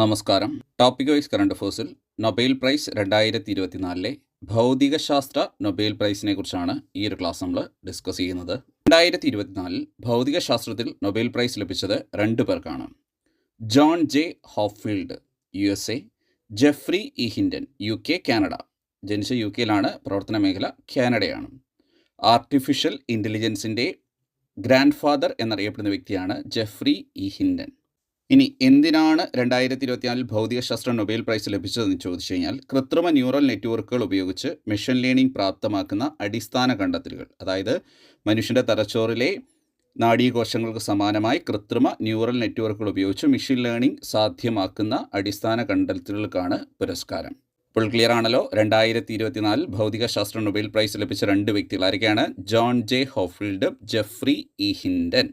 നമസ്കാരം. Topic wise current അഫേഴ്സിൽ Nobel prize രണ്ടായിരത്തി ഇരുപത്തിനാലിലെ ഭൗതികശാസ്ത്ര നൊബേൽ പ്രൈസിനെ കുറിച്ചാണ് ഈ ഒരു ക്ലാസ് നമ്മൾ ഡിസ്കസ് ചെയ്യുന്നത്. രണ്ടായിരത്തി ഇരുപത്തിനാലിൽ ഭൗതികശാസ്ത്രത്തിൽ നൊബേൽ പ്രൈസ് ലഭിച്ചത് രണ്ട് പേർക്കാണ്. John J Hopfield U S A Geoffrey E Hinton U K Canada ജനിച്ച യു കെയിലാണ് പ്രവർത്തന മേഖല കാനഡയാണ്. ആർട്ടിഫിഷ്യൽ ഇന്റലിജൻസിന്റെ ഗ്രാൻഡ് ഫാദർ എന്നറിയപ്പെടുന്ന വ്യക്തിയാണ് ജെഫ്രി ഇ ഹിൻഡൻ ഇനി എന്തിനാണ് രണ്ടായിരത്തി ഇരുപത്തിനാലിൽ ഭൗതികശാസ്ത്ര നൊബേൽ പ്രൈസ് ലഭിച്ചതെന്ന് ചോദിച്ചു കഴിഞ്ഞാൽ കൃത്രിമ ന്യൂറൽ നെറ്റ്വർക്കുകൾ ഉപയോഗിച്ച് മെഷീൻ ലേണിംഗ് പ്രാപ്തമാക്കുന്ന അടിസ്ഥാന കണ്ടെത്തലുകൾ. അതായത് മനുഷ്യന്റെ തലച്ചോറിലെ നാഡീകോശങ്ങൾക്ക് സമാനമായി കൃത്രിമ ന്യൂറൽ നെറ്റ്വർക്കുകൾ ഉപയോഗിച്ച് മെഷീൻ ലേണിംഗ് സാധ്യമാക്കുന്ന അടിസ്ഥാന കണ്ടെത്തലുകൾക്കാണ് പുരസ്കാരം. ഇപ്പോൾ ക്ലിയർ ആണല്ലോ? രണ്ടായിരത്തി ഇരുപത്തിനാലിൽ ഭൗതികശാസ്ത്ര നൊബേൽ പ്രൈസ് ലഭിച്ച രണ്ട് വ്യക്തികൾ ആരൊക്കെയാണ് John J Hopfield Geoffrey E Hinton.